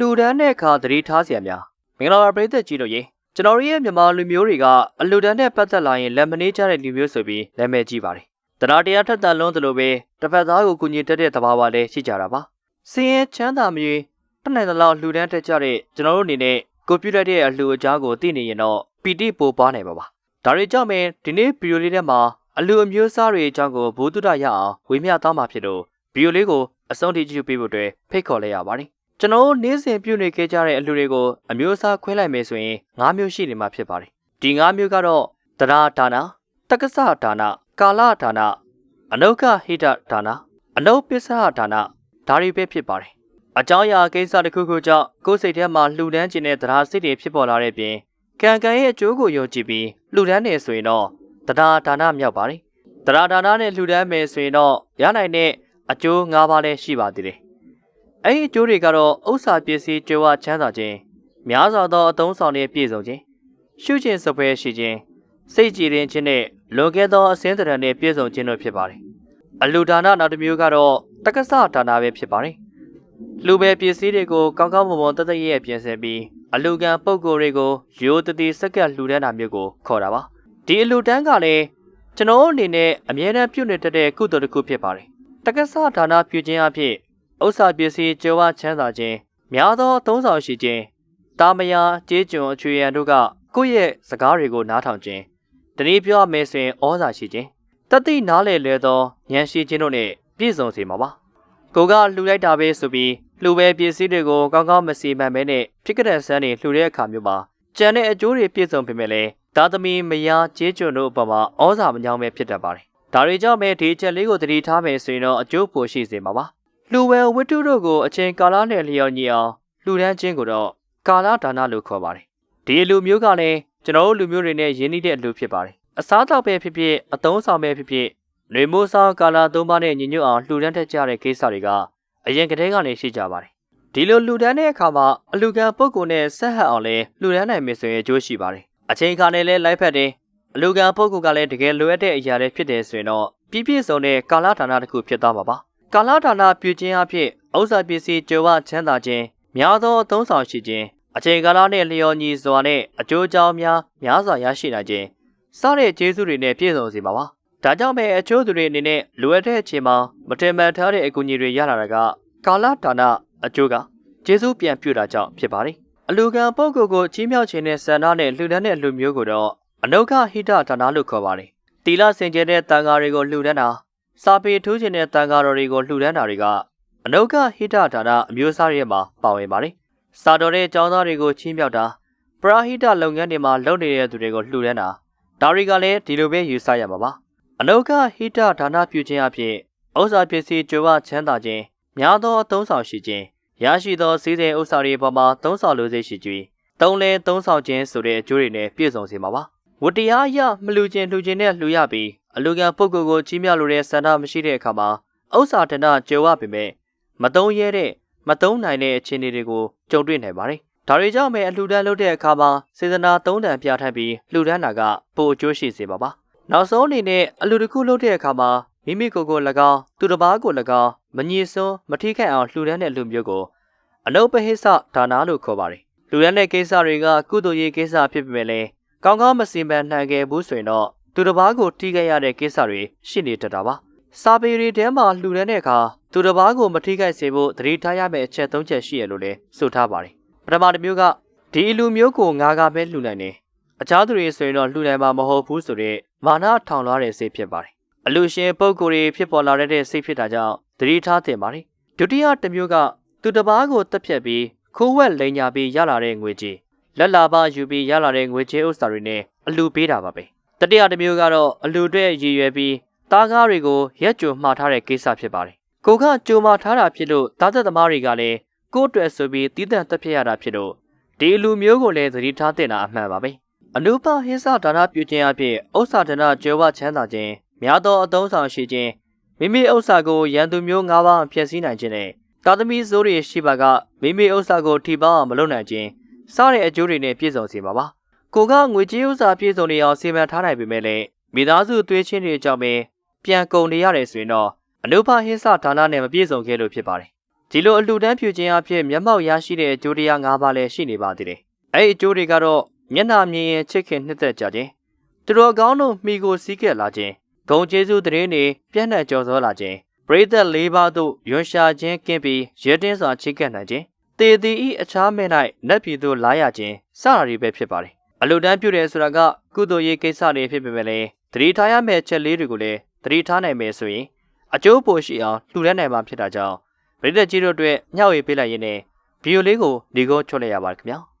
လှူဒန်းတဲ့အခါသတိထားစရာများမင်္ဂလာပါပရိသတ်ကြီးတို့ရေကျွန်တော်တို့ရဲ့မြန်မာလူမျိုးတွေကအလှူဒန်းတဲ့ပတ်သက်လာရင်လက်မနှေးကြတဲ့လူမျိုးဆိုပြီးနာမည်ကြီးပါတယ်တရားတရားထက်သန်လုံးသလိုပဲတစ်ဖက်သားကိုကူညီတတ်တဲ့သဘာဝလည်းရှိကြတာပါစင်ရဲ့ချမ်းသာမြေတနိုင်သလောက်လှူဒန်းတတ်ကြတဲ့ကျွန်တော်တို့အနေနဲ့ကိုပြတ်တဲ့အလှူအကြားကိုသိနေရင်တော့ပီတိပိုပွားနိုင်ပါပါဒါတွေကြောင့်ပဲဒီနေ့ဗီဒီယိုလေးထဲမှာအလှူအမျိုးအစားတွေအကြောင်းကိုဘိုးတုဒရအောင်ဝေမျှသားမှာဖြစ်လို့ဗီဒီယိုလေးကိုအဆုံးထိကြည့်ပေးဖို့အတွက်ဖိတ်ခေါ်လိုက်ရပါတယ် ကျွန်တော်တို့နေ့စဉ်ပြုနေခဲ့ကြတဲ့အလှူတွေကိုအမျိုးအစားခွဲလိုက်မယ်ဆိုရင်၅မျိုးရှိနေမှာဖြစ်ပါတယ်ဒီ၅မျိုးကတော့တရားဒါနာတက္ကစဒါနာကာလဒါနာအနုကဟိတဒါနာအနုပစ္စဟဒါနာဒါတွေပဲဖြစ်ပါတယ်အကြောင်းအရာကိစ္စတစ်ခုခုကြောင့်ကိုယ်စိတ်ထဲမှာလှူဒန်းခြင်းနဲ့တရားစိတ်တွေဖြစ်ပေါ်လာတဲ့ပြင်ကံကံရဲ့အကျိုးကိုယုံကြည်ပြီးလှူဒန်းနေဆိုရင်တော့တရားဒါနာမြောက်ပါတယ်တရားဒါနာနဲ့လှူဒန်းမယ်ဆိုရင်တော့ရနိုင်တဲ့အကျိုး၅ပါးလည်းရှိပါသေးတယ် အဲ့ဒီအကျိုးတွေကတော့ဥစ္စာပစ္စည်းကြွယ်ဝချမ်းသာခြင်းများစွာသောအသုံးဆောင်တွေပြည့်စုံခြင်းရှုခြင်းစပွဲရှိခြင်းစိတ်ကြည်ရင်ခြင်းနဲ့လွန်ကဲသောအစင်းတရံနဲ့ပြည့်စုံခြင်းတို့ဖြစ်ပါတယ်အလူဒါနနောက်တစ်မျိုးကတော့တက္ကစဒါနာပဲဖြစ်ပါတယ်လူပဲပစ္စည်းတွေကိုကောင်းကောင်းမွန်မွန်တသက်ရဲ့ပြင်ဆင်ပြီးအလူကံပုံကိုယ်တွေကိုရိုးတတိစက္ကပ်လှူဒန်းတာမျိုးကိုခေါ်တာပါဒီအလူတန်းကလည်းကျွန်တော်အနေနဲ့အမြဲတမ်းပြုနေတတ်တဲ့ကုသိုလ်တစ်ခုဖြစ်ပါတယ်တက္ကစဒါနာပြုခြင်းအဖြစ် ဥစ္စာပစ္စည်းကြွယ်ဝချမ်းသာခြင်းများသောသုံးဆောင်ရှိခြင်းတာမယာကျေးကျွန်အချွေရန်တို့ကကိုယ့်ရဲ့စကားတွေကိုနားထောင်ခြင်းတနည်းပြောရမယ်ဆိုရင်ဩဇာရှိခြင်းတတိနားလေလဲသောဉာဏ်ရှိခြင်းတို့နဲ့ပြည့်စုံစေမှာပါကိုကလှူလိုက်တာပဲဆိုပြီးလှူပဲပစ္စည်းတွေကိုကောင်းကောင်းမစီမံမဲနဲ့ဖြစ်ကြတဲ့ဆန်းတွေလှူတဲ့အခါမျိုးမှာကြံတဲ့အကျိုးတွေပြည့်စုံပေမဲ့လည်းသာသမီမယာကျေးကျွန်တို့အပေါ်မှာဩဇာမညောင်းပဲဖြစ်တတ်ပါတယ်ဒါတွေကြောင့်ပဲဒီချက်လေးကိုသတိထားမယ်ဆိုရင်တော့အကျိုးပိုရှိစေမှာပါ လူဝဲဝတ္ထုတို့ကိုအချိန်ကာလနဲ့လျော်ညီအောင်လှူဒန်းခြင်းကိုတော့ကာလဒါနလို့ခေါ်ပါတယ်ဒီအလူမျိုးကလည်းကျွန်တော်တို့လူမျိုးတွေနဲ့ရင်းနှီးတဲ့အလူဖြစ်ပါတယ်အစားတောက်ပဲဖြစ်ဖြစ်အသုံးဆောင်ပဲဖြစ်ဖြစ်ຫນွေမိုးဆောင်ကာလာသုံးပါးနဲ့ညီညွတ်အောင်လှူဒန်းတတ်ကြတဲ့ကိစ္စတွေကအရင်ကတည်းကနေရှိကြပါတယ်ဒီလိုလှူဒန်းတဲ့အခါမှာအလူကံပုဂ္ဂိုလ်နဲ့ဆက်ဟပ်အောင်လဲလှူဒန်းနိုင်မယ်ဆိုရင်အကျိုးရှိပါတယ်အချိန်ခါနဲ့လဲလိုက်ဖက်တယ်အလူကံပုဂ္ဂိုလ်ကလည်းတကယ်လိုအပ်တဲ့အရာတွေဖြစ်တယ်ဆိုရင်တော့ပြည့်ပြည့်စုံတဲ့ကာလဌာနတစ်ခုဖြစ်သွားမှာပါ ကာလဌာနပြုခြင်းအဖြစ်ဥစ္စာပစ္စည်းကြွယ်ဝချမ်းသာခြင်းများသောအသုံးဆောင်ရှိခြင်းအချိန်ကာလနဲ့လျော်ညီစွာနဲ့အကျိုးအကြောင်းများများစွာရရှိနိုင်ခြင်းစတဲ့ကျေးဇူးတွေနဲ့ပြည့်စုံစေပါပါဒါကြောင့်ပဲအချို့သူတွေအနေနဲ့လိုအပ်တဲ့အချိန်မှာမတင်မှန်ထားတဲ့အကူအညီတွေရလာတာကကာလဌာနအကျိုးကကျေးဇူးပြန်ပြုတာကြောင့်ဖြစ်ပါတယ်အလူကံပုဂ္ဂိုလ်ကိုကြီးမြောက်ခြင်းနဲ့ဆန္ဒနဲ့လှူဒန်းတဲ့လူမျိုးကိုတော့အနုခဟိတဌာနလို့ခေါ်ပါတယ်တီလစင်ကြဲတဲ့တန်ဃာတွေကိုလှူဒန်းတာ စာပေထိုးခြင်းတဲ့တန်ဃာတော်တွေကိုလှူဒန်းတာတွေကအနုခဟိတဌာနအမျိုးအစားတွေမှာပါဝင်ပါတယ်စာတော်တဲ့အကြောင်းသားတွေကိုချီးမြှောက်တာပရာဟိတလုပ်ငန်းတွေမှာလုပ်နေတဲ့သူတွေကိုလှူဒန်းတာဒါတွေကလည်းဒီလိုပဲယူဆရမှာပါအနုခဟိတဒါနပြုခြင်းအဖြစ်ဥစ္စာပစ္စည်းကြွယ်ဝချမ်းသာခြင်းများသောအသုံးဆောင်ရှိခြင်းရရှိသောစည်းစိမ်ဥစ္စာတွေပေါ်မှာသုံးဆောင်လိုစိတ်ရှိခြင်းသုံးလဲသုံးဆောင်ခြင်းဆိုတဲ့အကျိုးတွေနဲ့ပြည့်စုံစေမှာပါဝတ္တရားအရမလူခြင်းလှူခြင်းနဲ့လှူရပြီး အလူကံပုဂ္ဂိုလ်ကိုကြီးမြလိုတဲ့ဆန္ဒမရှိတဲ့အခါမှာဥစ္စာတဏကြွယ်ဝပေမဲ့မသုံးရဲတဲ့မသုံးနိုင်တဲ့အခြေအနေတွေကိုကြုံတွေ့နိုင်ပါတယ်ဒါတွေကြောင့်ပဲအလှူဒန်းလုပ်တဲ့အခါမှာစေတနာသုံးတန်ပြဋ္ဌာန်းပြီးလှူဒန်းတာကပိုအကျိုးရှိစေပါပါနောက်ဆုံးအနေနဲ့အလှူတစ်ခုလုပ်တဲ့အခါမှာမိမိကိုယ်ကို၎င်းသူတစ်ပါးကို၎င်းမငြီစွန်းမထိခိုက်အောင်လှူဒန်းတဲ့လူမျိုးကိုအနုပဟိစဒါနာလို့ခေါ်ပါတယ်လူရန်တဲ့ကိစ္စတွေကကုသိုလ်ရေးကိစ္စဖြစ်ပေမဲ့လည်းကောင်းကောင်းမစင်ပန်နိုင်ခဲ့ဘူးဆိုရင်တော့ သူတစ်ပါးကိုထိခိုက်ရတဲ့ကိစ္စတွေရှိနေတတ်တာပါစာပေတွေထဲမှာလှူဒန်းတဲ့အခါသူတစ်ပါးကိုမထိခိုက်စေဖို့သတိထားရမယ့်အချက်၃ချက်ရှိရလို့လည်းဆိုထားပါတယ်ပထမတစ်မျိုးကဒီလူမျိုးကိုငါကပဲလှူနိုင်တယ်အခြားသူတွေဆိုရင်တော့လှူနိုင်မှာမဟုတ်ဘူးဆိုတဲ့မာနထောင်လွှားတဲ့စိတ်ဖြစ်ပါတယ်အလူရှင်ပုံကိုယ်တွေဖြစ်ပေါ်လာတဲ့စိတ်ဖြစ်တာကြောင့်သတိထားသင့်ပါတယ်ဒုတိယတစ်မျိုးကသူတစ်ပါးကိုတက်ဖြတ်ပြီးခိုးဝက်လိန်ညာပြီးရလာတဲ့ငွေကြေးလက်လာပါယူပြီးရလာတဲ့ငွေကြေးဥစ္စာတွေနဲ့အလူပေးတာပါပဲ တတိယတစ်မျိုးကတော့အလူတွေရည်ရွယ်ပြီးတားကားတွေကိုရက်ကြိုမှားထားတဲ့ကိစ္စဖြစ်ပါတယ်ကိုကကြိုမှာထားတာဖြစ်လို့တားသက်သမားတွေကလည်းကိုယ့်အတွက်ဆိုပြီးတည်တံ့တက်ဖြစ်ရတာဖြစ်လို့ဒီလူမျိုးကိုလည်းသတိထားတင်တာအမှန်ပါပဲအနုပဟိစဒါနပြုခြင်းအဖြစ်ဥစ္စာဒနာကျေဝချမ်းသာခြင်းများသောအသုံးဆောင်ရှိခြင်းမိမိဥစ္စာကိုရန်သူမျိုး၅ပါးဖျက်ဆီးနိုင်ခြင်းနဲ့တာသမီဇိုးတွေရှိပါကမိမိဥစ္စာကိုထိပါအောင်မလုပ်နိုင်ခြင်းစတဲ့အကျိုးတွေနဲ့ပြည့်စုံစေမှာပါ ကိုကငွေကြေးဥစ္စာပြည့်စုံနေအောင်စီမံထားနိုင်ပေမဲ့လည်းမိသားစုသွေးချင်းတွေကြောင့်ပဲပြန်ကုန်နေရတယ်ဆိုရင်တော့အနုပဟိစဒါနနဲ့မပြည့်စုံခဲ့လို့ဖြစ်ပါတယ်ဒီလိုအလှူဒန်းပြုခြင်းအဖြစ်မျက်မှောက်ရရှိတဲ့အကျိုးတရား၅ပါးလည်းရှိနေပါသေးတယ်။အဲ့ဒီအကျိုးတွေကတော့မျက်နှာမြင်ရင်ချစ်ခင်နှစ်သက်ကြခြင်းသူတော်ကောင်းတို့မိကိုစည်းကပ်လာခြင်းဂုံကျေးဇူးသတင်းတွေပြန့်နှံ့ကြော်စောလာခြင်းပရိသတ်၄ပါးသို့ယွန်ရှာခြင်းကင်းပြီးရဲတင်းစွာချစ်ကပ်နိုင်ခြင်းတေတီဤအခြားမဲ့၌နတ်ပြည်သို့လာရခြင်းစတာတွေပဲဖြစ်ပါတယ်။ အလှူဒန်းပြုတယ်ဆိုတာကကုသိုလ်ရေးကိစ္စတွေဖြစ်ပေမဲ့လည်းသတိထားရမယ့်ချက်လေးတွေကိုလည်းသတိထားနိုင်မယ်ဆိုရင်အကျိုးပိုရှိအောင်လှူဒန်းနိုင်မှာဖြစ်တာကြောင့်ပရိသတ်ကြီးတို့အတွက်ညှောက်ရည်ပေးလိုက်ရင်းနဲ့ဗီဒီယိုလေးကိုဒီကုန်းချွတ်လိုက်ရပါတယ်ခင်ဗျာ။